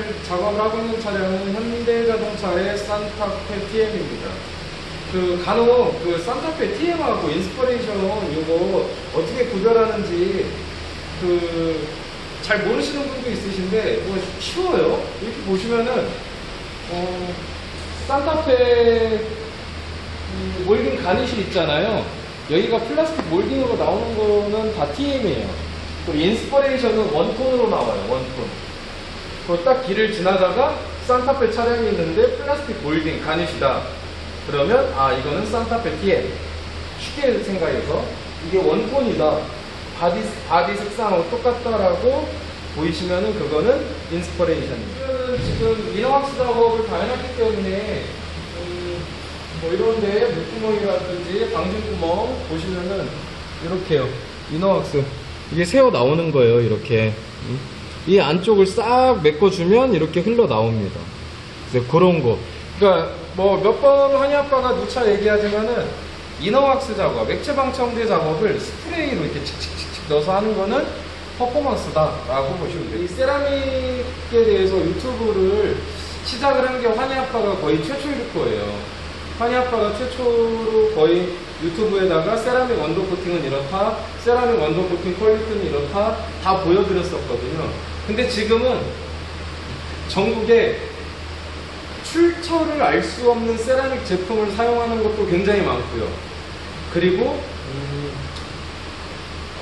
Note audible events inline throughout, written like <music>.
오늘 작업을 하고 있는 차량은 현대자동차의 산타페 TM입니다. 그 간혹 그 산타페 TM하고 인스퍼레이션 이거 어떻게 구별하는지 그 잘 모르시는 분도 있으신데 뭐 쉬워요. 이렇게 보시면은 어, 산타페 이 몰딩 가닛이 있잖아요. 여기가 플라스틱 몰딩으로 나오는 거는 다 TM이에요. 또 인스퍼레이션은 원톤으로 나와요. 원톤. 그딱 길을 지나다가 산타페 차량이 있는데 플라스틱 몰딩 가닛이다. 그러면 아 이거는 산타페 TM. 쉽게 생각해서 이게 원톤이다. 바디, 바디 색상하고 똑같다라고 보이시면은 그거는 인스퍼레이션이에요. 지금 이너왁스 작업을 다 해놨기 때문에 음, 뭐 이런데 물구멍이라든지 방진구멍 보시면은 이렇게요. 이너왁스 이게 새어 나오는 거예요. 이렇게 음. 이 안쪽을 싹 메꿔주면 이렇게 흘러 나옵니다. 그래서 그런 거. 그러니까 뭐 몇번 아빠가 누차 얘기하지만은 이너왁스 작업, 액체 방청제 작업을 스프레이로 이렇게 칙칙칙칙 넣어서 하는 거는 퍼포먼스다라고 보시면 돼요. 이 세라믹에 대해서 유튜브를 시작을 한 게 환희 아빠가 거의 최초일 거예요. 환희 아빠가 최초로 거의 유튜브에다가 세라믹 원더 코팅은 이렇다, 세라믹 원더 코팅 퀄리티는 이렇다 다 보여드렸었거든요. 근데 지금은 전국에 출처를 알 수 없는 세라믹 제품을 사용하는 것도 굉장히 많고요. 그리고 음,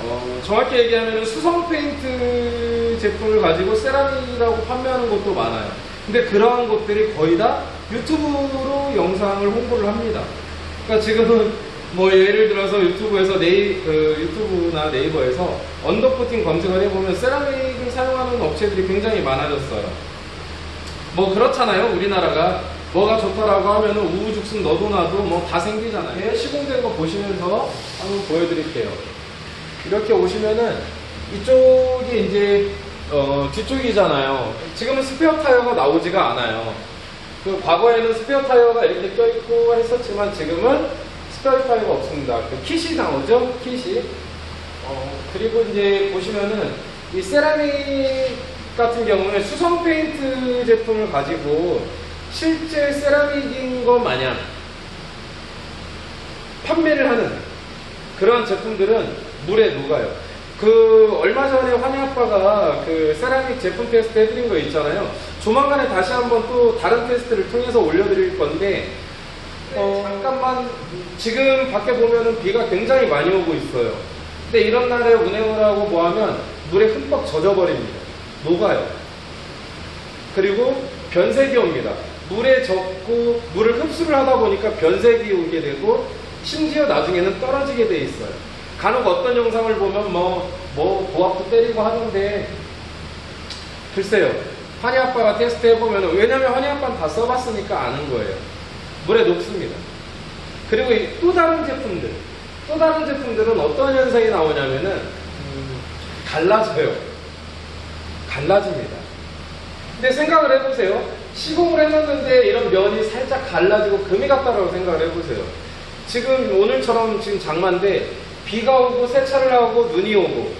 어, 정확히 얘기하면 수성 페인트 제품을 가지고 세라믹이라고 판매하는 것도 많아요. 근데 그러한 것들이 거의 다 유튜브로 영상을 홍보를 합니다. 그러니까 지금은 뭐 예를 들어서 유튜브에서 네이, 그 유튜브나 네이버에서 언더코팅 검색을 해보면 세라믹을 사용하는 업체들이 굉장히 많아졌어요. 뭐 그렇잖아요 우리나라가. 뭐가 좋다라고 하면은 우후죽순 너도 나도 뭐 다 생기잖아요. 시공된 거 보시면서 한번 보여드릴게요. 이렇게 오시면은 이쪽이 이제 어, 뒤쪽이잖아요. 지금은 스페어 타이어가 나오지가 않아요. 그 과거에는 스페어 타이어가 이렇게 껴있고 했었지만 지금은 스페어 타이어가 없습니다 그 킷이 나오죠 킷이 어, 그리고 이제 보시면은 이 세라믹 같은 경우는 수성 페인트 제품을 가지고 실제 세라믹인 것 마냥 판매를 하는 그런 제품들은 물에 녹아요. 그 얼마 전에 환희 아빠가 그 세라믹 제품 테스트 해드린 거 있잖아요. 조만간에 다시 한번 또 다른 테스트를 통해서 올려드릴 건데 어, 잠깐만 지금 밖에 보면은 비가 굉장히 많이 오고 있어요. 근데 이런 날에 운행을 하고 뭐하면 물에 흠뻑 젖어버립니다. 녹아요. 그리고 변색이 옵니다. 물에 젖고 물을 흡수를 하다 보니까 변색이 오게 되고 심지어 나중에는 떨어지게 돼 있어요. 간혹 어떤 영상을 보면 뭐, 뭐, 보압도 때리고 하는데 글쎄요. 환희 아빠가 테스트 해보면 왜냐면 환희 아빠는 다 써봤으니까 아는 거예요. 물에 녹습니다. 그리고 이또 다른 제품들, 또 다른 제품들은 어떤 현상이 나오냐면은 음, 갈라져요. 갈라집니다. 근데 생각을 해보세요. 시공을 해놨는데 이런 면이 살짝 갈라지고 금이 갔다라고 생각을 해보세요. 지금 오늘처럼 지금 장마인데 비가 오고 세차를 하고 눈이 오고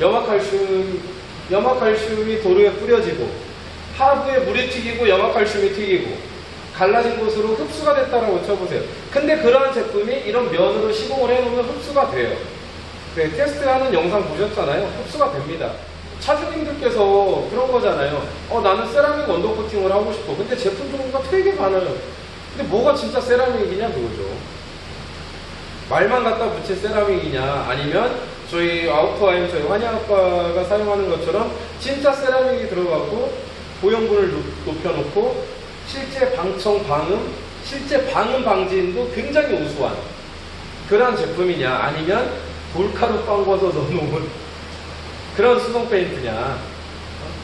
염화칼슘, 염화칼슘이 도로에 뿌려지고 하부에 물이 튀기고 염화칼슘이 튀기고 갈라진 곳으로 흡수가 됐다라고 쳐보세요. 근데 그러한 제품이 이런 면으로 시공을 해놓으면 흡수가 돼요. 네, 테스트하는 영상 보셨잖아요. 흡수가 됩니다. 차주님들께서 그런 거잖아요. 어, 나는 세라믹 원더 코팅을 하고 싶어. 근데 제품 종류가 되게 많아요. 근데 뭐가 진짜 세라믹이냐 그거죠. 말만 갖다 붙일 세라믹이냐 아니면 저희 아우터와인 저희 환희 아빠가 사용하는 것처럼 진짜 세라믹이 들어가고 보형분을 높- 높여놓고 실제 방청 방음 실제 방음 방지인도 굉장히 우수한 그런 제품이냐 아니면 돌가루 빵궈서 넣어놓은 <laughs> 그런 수성 페인트냐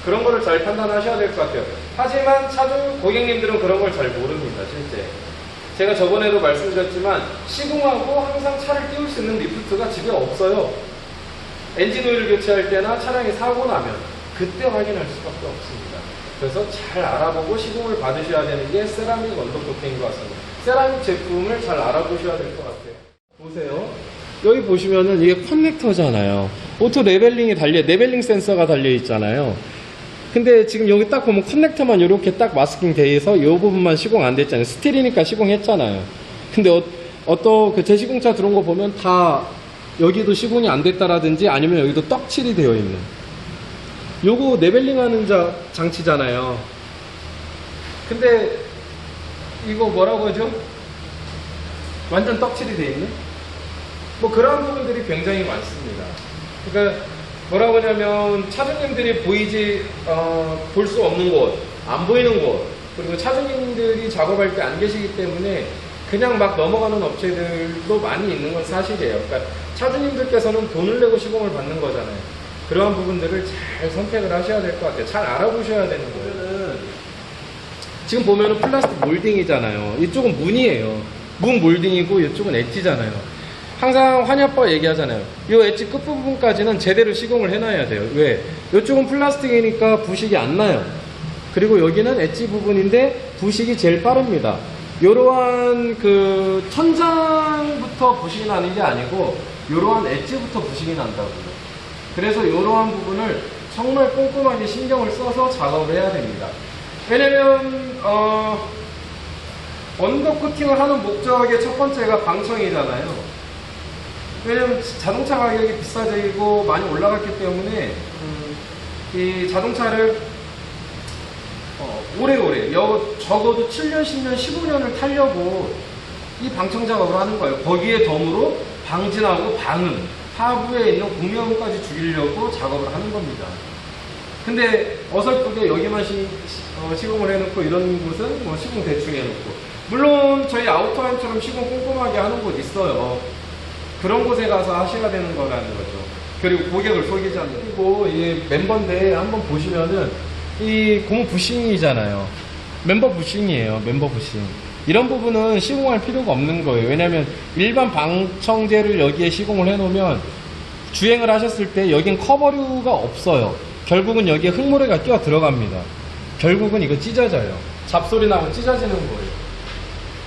그런 거를 잘 판단하셔야 될 것 같아요. 하지만 차주 고객님들은 그런 걸 잘 모릅니다, 실제. 제가 저번에도 말씀드렸지만 시공하고 항상 차를 띄울 수 있는 리프트가 집에 없어요. 엔진 오일을 교체할 때나 차량이 사고 나면 그때 확인할 수밖에 없습니다. 그래서 잘 알아보고 시공을 받으셔야 되는 게 세라믹 원더 코팅인 것 같습니다. 세라믹 제품을 잘 알아보셔야 될 것 같아요. 보세요. 여기 보시면은 이게 커넥터잖아요. 오토 레벨링이 달려, 레벨링 센서가 달려 있잖아요. 근데 지금 여기 딱 보면 커넥터만 이렇게 딱 마스킹 돼 있어 이 부분만 시공 안 됐잖아요. 스틸이니까 시공했잖아요. 근데 어, 어떤 그 제시공차 들어온 거 보면 다 여기도 시공이 안 됐다라든지 아니면 여기도 떡칠이 되어 있는. 요거 레벨링 하는 자, 장치잖아요. 근데 이거 뭐라고 하죠? 완전 떡칠이 돼 있는? 뭐 그런 부분들이 굉장히 많습니다. 그러니까 뭐라고 하냐면 차주님들이 보이지 어, 볼 수 없는 곳, 안 보이는 곳, 그리고 차주님들이 작업할 때 안 계시기 때문에 그냥 막 넘어가는 업체들도 많이 있는 건 사실이에요. 그러니까 차주님들께서는 돈을 내고 시공을 받는 거잖아요. 그러한 부분들을 잘 선택을 하셔야 될 것 같아요. 잘 알아보셔야 되는 거예요. 지금 보면은 플라스틱 몰딩이잖아요. 이쪽은 문이에요. 문 몰딩이고 이쪽은 엣지잖아요. 항상 환희 아빠가 얘기하잖아요. 이 엣지 끝부분까지는 제대로 시공을 해놔야 돼요. 왜? 이쪽은 플라스틱이니까 부식이 안 나요. 그리고 여기는 엣지 부분인데 부식이 제일 빠릅니다. 이러한 그 천장부터 부식이 나는 게 아니고 이러한 엣지부터 부식이 난다고요. 그래서 이러한 부분을 정말 꼼꼼하게 신경을 써서 작업을 해야 됩니다. 왜냐면 어, 언더 코팅을 하는 목적의 첫 번째가 방청이잖아요. 왜냐면 자동차 가격이 비싸지고 많이 올라갔기 때문에 음, 이 자동차를 어, 오래오래 여, 적어도 7년, 10년, 15년을 타려고 이 방청 작업을 하는 거예요. 거기에 덤으로 방진하고 방음, 하부에 있는 공명까지 죽이려고 작업을 하는 겁니다. 근데 어설프게 여기만 시, 어, 시공을 해놓고 이런 곳은 뭐 시공 대충 해놓고 물론 저희 아우터함처럼 시공 꼼꼼하게 하는 곳 있어요. 그런 곳에 가서 하셔야 되는 거라는 거죠. 그리고 고객을 속이지 않는. 그리고 이 멤버인데 한번 보시면은 이 고무 부싱이잖아요. 멤버 부싱이에요. 멤버 부싱. 이런 부분은 시공할 필요가 없는 거예요. 왜냐면 일반 방청제를 여기에 시공을 해놓으면 주행을 하셨을 때 여긴 커버류가 없어요. 결국은 여기에 흙모래가 끼어 들어갑니다. 결국은 이거 찢어져요. 잡소리 나고 찢어지는 거예요.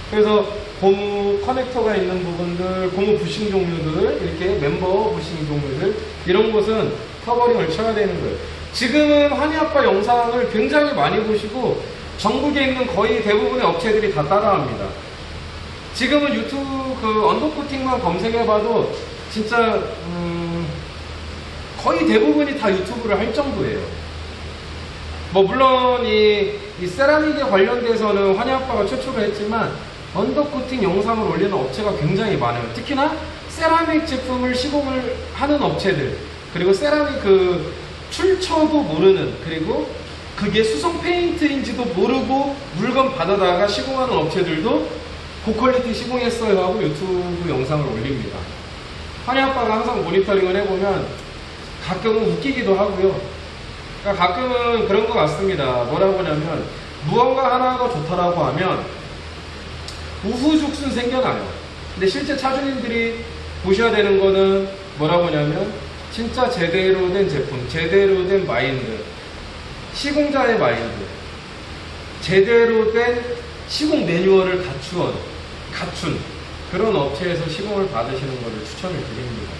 그래서 고무 커넥터가 있는 부분들, 고무 부싱 종류들, 이렇게 멤버 부싱 종류들, 이런 곳은 커버링을 쳐야 되는 거예요. 지금은 환희아빠 영상을 굉장히 많이 보시고, 전국에 있는 거의 대부분의 업체들이 다 따라합니다. 지금은 유튜브 그 언더코팅만 검색해봐도 진짜, 음, 거의 대부분이 다 유튜브를 할 정도예요. 뭐 물론 이, 이 세라믹에 관련돼서는 환희 아빠가 최초로 했지만 언더코팅 영상을 올리는 업체가 굉장히 많아요. 특히나 세라믹 제품을 시공을 하는 업체들 그리고 세라믹 그 출처도 모르는 그리고 그게 수성 페인트인지도 모르고 물건 받아다가 시공하는 업체들도 고퀄리티 시공했어요 하고 유튜브 영상을 올립니다. 환희 아빠가 항상 모니터링을 해보면 가끔은 웃기기도 하고요. 그러니까 가끔은 그런 것 같습니다. 뭐라고 하냐면 무언가 하나가 좋다라고 하면 우후죽순 생겨나요. 근데 실제 차주님들이 보셔야 되는 거는 뭐라고 하냐면 진짜 제대로 된 제품, 제대로 된 마인드, 시공자의 마인드, 제대로 된 시공 매뉴얼을 갖추어 갖춘 그런 업체에서 시공을 받으시는 것을 추천을 드립니다.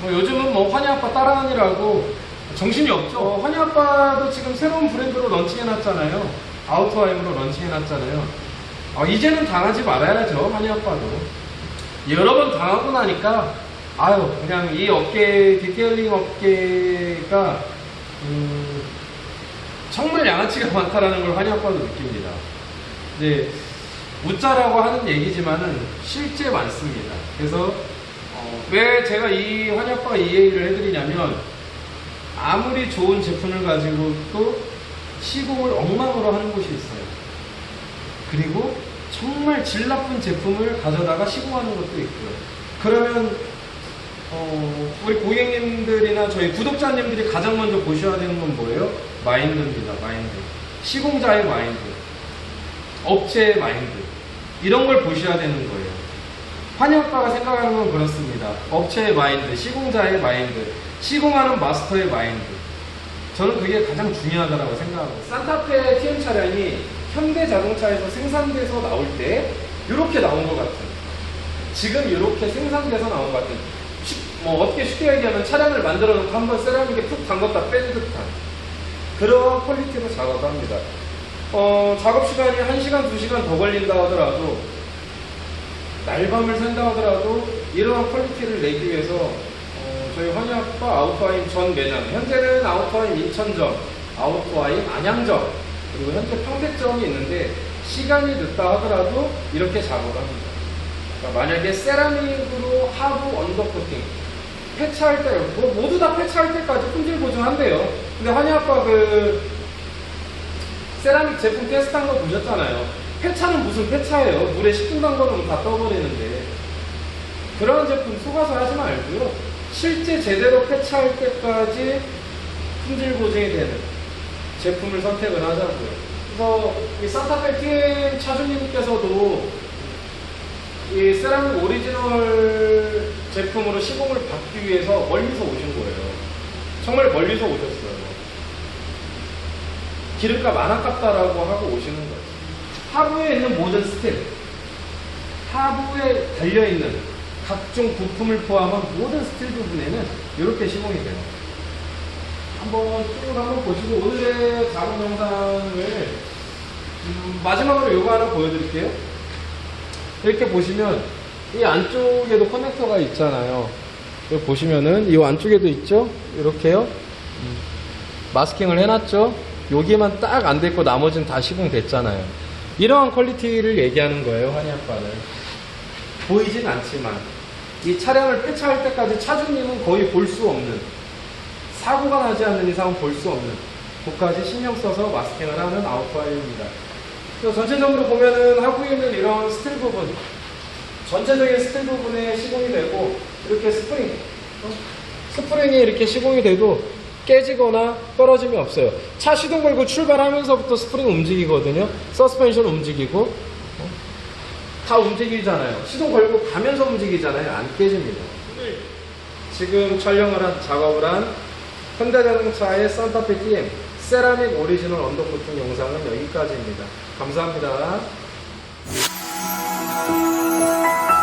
뭐 요즘은 뭐 환희아빠 따라하느라고 정신이 없죠. 어, 환희아빠도 지금 새로운 브랜드로 런칭해놨잖아요. 아우터하임으로 런칭해놨잖아요. 어, 이제는 당하지 말아야죠. 환희아빠도. 여러 번 당하고 나니까 아유 그냥 이 업계 디테일링 업계가 음, 정말 양아치가 많다라는 걸 환희아빠도 느낍니다. 이제 웃자라고 하는 얘기지만은 실제 많습니다. 그래서 어, 왜 제가 이 환희아빠가 이 얘기를 해드리냐면 아무리 좋은 제품을 가지고 또 시공을 엉망으로 하는 곳이 있어요. 그리고 정말 질 나쁜 제품을 가져다가 시공하는 것도 있고요. 그러면 어, 우리 고객님들이나 저희 구독자님들이 가장 먼저 보셔야 되는 건 뭐예요? 마인드입니다. 마인드. 시공자의 마인드. 업체의 마인드. 이런 걸 보셔야 되는 거예요. 환영과가 생각하는 건 그렇습니다. 업체의 마인드, 시공자의 마인드, 시공하는 마스터의 마인드. 저는 그게 가장 중요하다고 생각합니다. 산타페 TM 차량이 현대 자동차에서 생산돼서 나올 때 이렇게 나온 것 같은 지금 이렇게 생산돼서 나온 것 같은 쉽- 뭐 어떻게 쉽게 얘기하면 차량을 만들어 놓고 한번 세라믹에 푹 담궜다 뺀 듯한 그런 퀄리티로 작업을 합니다. 어, 작업 시간이 1시간, 2시간 더 걸린다 하더라도 날밤을 샌다 하더라도 이러한 퀄리티를 내기 위해서 어, 저희 환희아파 아우터와인 전 매장 현재는 아우터와인 인천점, 아우터와인 안양점 그리고 현재 평택점이 있는데 시간이 늦다 하더라도 이렇게 작업을 합니다. 그러니까 만약에 세라믹으로 하부 언더 코팅 폐차할 때, 뭐 모두 다 폐차할 때까지 품질 보증한대요. 근데 환희 아빠 그 세라믹 제품 테스트한 거 보셨잖아요. 폐차는 무슨 폐차예요? 물에 10분 담궈놓으면 다 떠버리는데. 그런 제품 속아서 하지 말고요. 실제 제대로 폐차할 때까지 품질 보증이 되는 제품을 선택을 하자고요. 그래서 이 산타페 TM 차주님께서도 이 세라믹 오리지널 제품으로 시공을 받기 위해서 멀리서 오신 거예요. 정말 멀리서 오셨어요. 기름값 안 아깝다라고 하고 오시는 거예요. 하부에 있는 모든 스텝, 하부에 달려있는 각종 부품을 포함한 모든 스틸 부분에는 이렇게 시공이 돼요. 한번 쭉 한번 보시고 오늘의 작업 영상을 음, 마지막으로 이거 하나 보여드릴게요. 이렇게 보시면 이 안쪽에도 커넥터가 있잖아요. 여기 보시면은 이 안쪽에도 있죠? 이렇게요. 음, 마스킹을 해놨죠? 여기만 딱 안 됐고 나머지는 다 시공됐잖아요. 이러한 퀄리티를 얘기하는 거예요, 환희아빠는. 보이진 않지만 이 차량을 폐차할 때까지 차주님은 거의 볼 수 없는 사고가 나지 않는 이상은 볼 수 없는 그까지 신경 써서 마스킹을 하는 아웃파일입니다. 그래서 전체적으로 보면은 하고 있는 이런 스틸 부분 전체적인 스틸 부분에 시공이 되고 이렇게 스프링 어? 스프링이 이렇게 시공이 돼도 깨지거나 떨어짐이 없어요. 차 시동 걸고 출발하면서부터 스프링 움직이거든요. 서스펜션 움직이고 어? 다 움직이잖아요. 시동 걸고 가면서 움직이잖아요. 안 깨집니다. 지금 촬영을 한 작업을 한 현대자동차의 산타페 TM 세라믹 오리지널 언더코팅 영상은 여기까지입니다. 감사합니다. Música